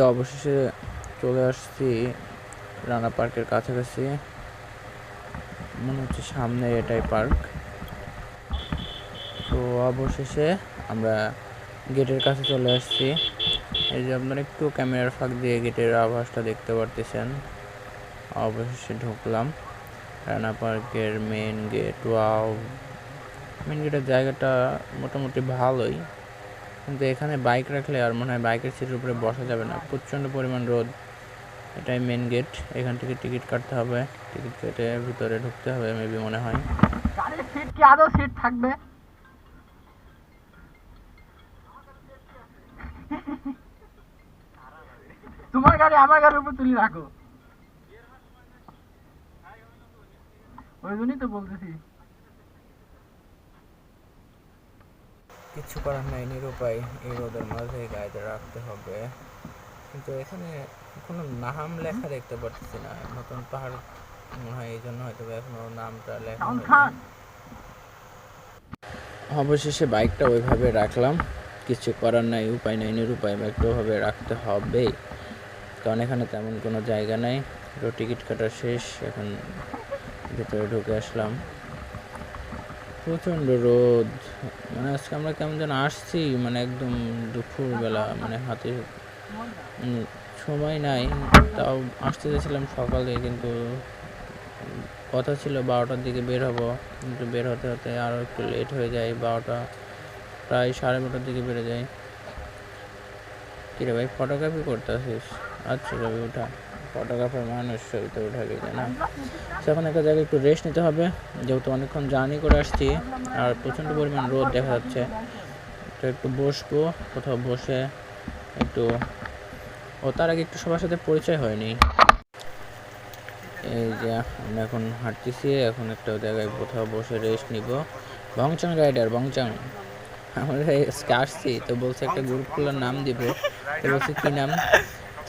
অবশেষে চলে আসছি রানা পার্কের কাছাকাছি। মনে হচ্ছে সামনে এটাই পার্ক। তো অবশেষে আমরা গেটের কাছে চলে আসছি। এই যে আপনারা একটু ক্যামেরার ফাঁক দিয়ে গেটের আভাসটা দেখতে পারতেছেন। অবশেষে ঢুকলাম। রানা পার্কের মেন গেট ওয়াও মেন গেটের জায়গাটা মোটামুটি ভালোই। কিন্তু এখানে বাইক রাখলে আর মনে হয় বাইকের সিটের উপরে বসা যাবে না। প্রচণ্ড পরিমাণ রোদ। এটাই মেন গেট এখান থেকে টিকিট কাটতে হবে। টিকিট কেটে ভিতরে ঢুকতে হবে মেবি মনে হয়। গাড়ির সিট কি আদৌ সিট থাকবে? তোমার গাড়ি আমার গাড়ির উপর তুলে রাখো। ওই জন্যই তো বলতেছি। কিছু করার নাই, নিরুপায়। এই রোদের মাঝে গাড়িতে রাখতে হবে। কিন্তু এখানে কোনো নাম লেখা দেখতে পাচ্ছি না। নতুন পাহাড় মনে হয় এই জন্য হয়তো এখনও নামটা লেখা অবশেষে বাইকটা ওইভাবে রাখলাম। কিছু করার নাই, উপায় নাই, নিরুপায় বাইকটা রাখতে হবে কারণ এখানে তেমন কোনো জায়গা নাই। টিকিট কাটা শেষ, এখন ভিতরে ঢুকে আসলাম। প্রচণ্ড রোদ। মানে আজকে আমরা কেমন যেন আসছি মানে একদম দুপুরবেলা মানে হাতে সময় নাই। তাও আসতে চেয়েছিলাম সকালে কিন্তু কথা ছিল বারোটার দিকে বের হব। কিন্তু বের হতে হতে আরও একটু লেট হয়ে যায়, বারোটা প্রায় সাড়ে বারোটার দিকে বেড়ে যায়। কিরে ভাই ফটোগ্রাফি করতে আসিস আচ্ছা ছবি উঠা ফটোগ্রাফার মানুষ ছবি তো উঠা গেছে না? তো এখন একটা জায়গায় একটু রেস্ট নিতে হবে। যেহেতু অনেকক্ষণ জার্নি করে আসছি, আর প্রচণ্ড পরিমাণ রোদ দেখা যাচ্ছে। তো একটু বসবো, কোথাও বসে একটু, ও তার আগে একটু সবার সাথে পরিচয় হয়নি এই যে আমরা এখন হাঁটতেছি, এখন একটা জায়গায় কোথাও বসে রেস্ট নিব। বংচাং রাইডার বংচাং আমরা আসছি, তো বলছে একটা গ্রুপ খোলার নাম দিব। তো বলছে কি নাম?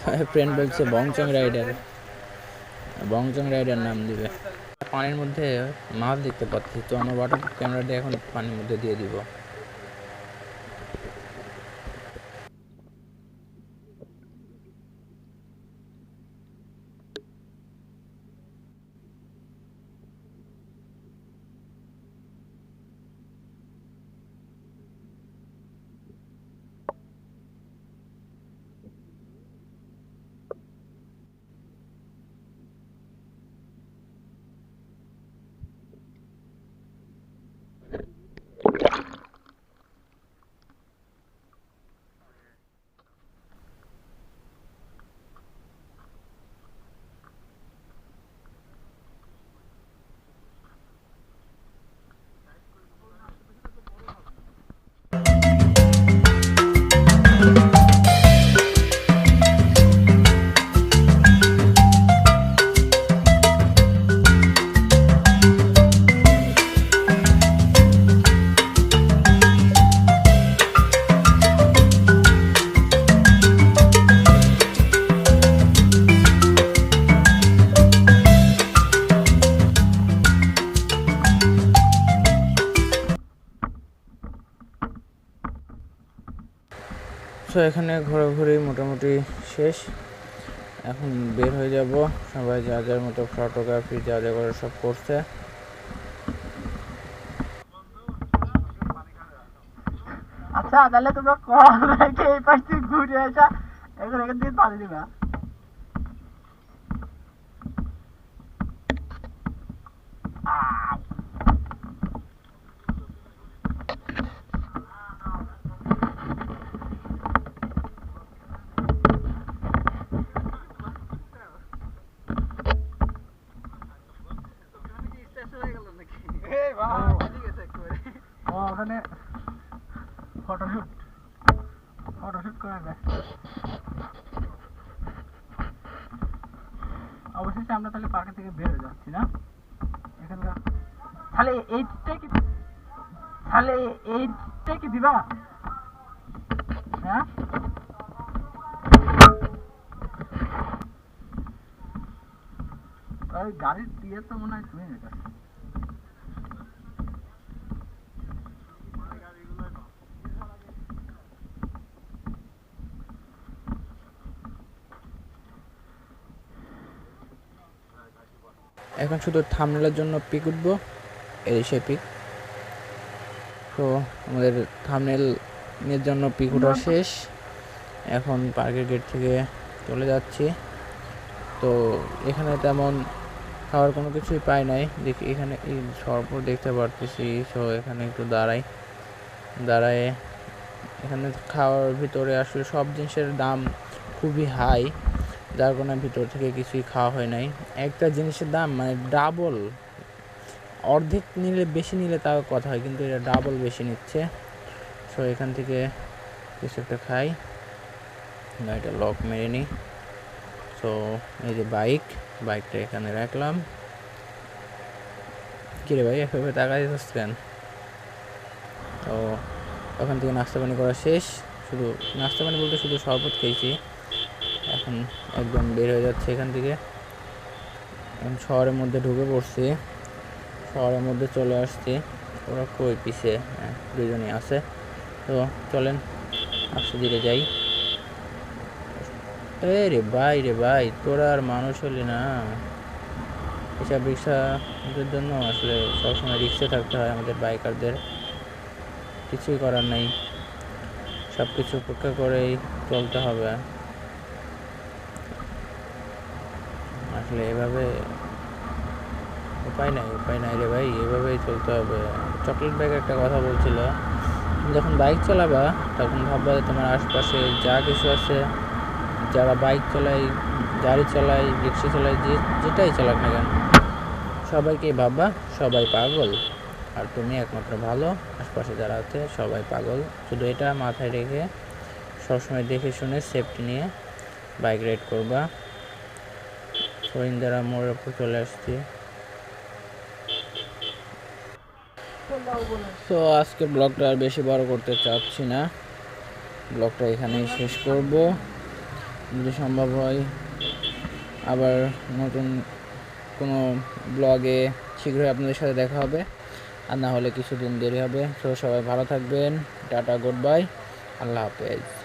ফ্রেন্ড বলছে বংচং রাইডার। বংচং রাইডার নাম দিবে। পানির মধ্যে মাছ দেখতে পাচ্ছি। তো আমার ওয়াটার ক্যামেরাটা এখন পানির মধ্যে দিয়ে দিব। তো এখানে ঘোরাঘুরি মোটামুটি শেষ। এখন বের হয়ে যাব। সবাই যা যার মতো ফটোগ্রাফি যা যা করে সব করছে। আচ্ছা তাহলে তোমরা কল রেখে এই পাশ থেকে ঘুরে আসা। এখন এখান থেকে পানি দিবা আয়। ও ওখানে ফটোশুট ফটোশুট করা যায় অবশেষে আমরা তাহলে পার্কে থেকে বের যাচ্ছি না এখানকার তাহলে এইটা কি তাহলে এইটা কি দিবা হ্যাঁ গাড়ির দিয়ে তো মনে হয় শুয়ে এখন শুধু থামনেলের জন্য পিক উঠবো। এই সেই পিক তো আমাদের থামনেল এর জন্য পিক উঠা শেষ। এখন পার্কের গেট থেকে চলে যাচ্ছি। তো এখানে তেমন খাওয়ার কোনো কিছুই পাই নাই। দেখি এখানে এই সরপুর দেখতে পারতেছি। সো এখানে একটু দাঁড়াই। দাঁড়ায় এখানে খাওয়ার ভিতরে আসলে সব জিনিসের দাম খুবই হাই যার কারণে ভিতর থেকে কিছুই খাওয়া হয় নাই। একটা জিনিসের দাম মানে ডাবল অর্ধেক নিলে, বেশি নিলে তাও কথা হয়, কিন্তু এটা ডাবল বেশি নিচ্ছে। সো এখান থেকে কিছু একটা খাই। গাড়িটা লক মেরে নিই সো এই যে বাইক বাইকটা এখানে রাখলাম। কিরে ভাই, এভাবে টাকা দিতেছ কেন? তো, ওখান থেকে নাস্তা পানি করা শেষ। শুধু নাস্তা পানি বলতে শুধু শরবত খেয়েছি। এখন একদম বের হয়ে যাচ্ছে এখান থেকে। এখন শহরের মধ্যে ঢুকে পড়ছি। শহরের মধ্যে চলে আসছি। ওরা কই পিছে? হ্যাঁ দুজনই আছে। তো চলেন আস্তে ধীরে যাই। এ রে ভাই রে ভাই, তোরা আর মানুষ হলি না। এসব রিক্সাদের জন্য আসলে সবসময় রিক্সা থাকতে হয় আমাদের বাইকারদের। কিছুই করার নেই। সব কিছু উপেক্ষা করেই চলতে হবে। আসলে এভাবে উপায় নাই উপায় নাই রে ভাই, এভাবেই চলতে হবে। চকলেট ব্যাগ একটা কথা বলছিল যখন বাইক চালাবা, তখন ভাববা তোমার আশপাশে যা কিছু আছে, যারা বাইক চালায়, গাড়ি চালায়, রিক্সা চালায়, যে, যেটাই চালাক না কেন সবাইকে ভাববা, সবাই পাগল। আর তুমি একমাত্র ভালো, আশপাশে যারা আছে, সবাই পাগল। শুধু এটা মাথায় রেখে সবসময় দেখে শুনে সেফটি নিয়ে বাইক রাইড করবা। সরিন্দারা মোড়ের উপর চলে আসছি। তো আজকে ব্লগটা আর বেশি বড় করতে চাচ্ছি না। ব্লগটা এখানেই শেষ করব। যদি সম্ভব হয়, আবার নতুন কোনো ব্লগে শীঘ্রই আপনাদের সাথে দেখা হবে। আর না হলে কিছুদিন দেরি হবে। তো সবাই ভালো থাকবেন। Tata, good bye. আল্লাহ হাফেজ।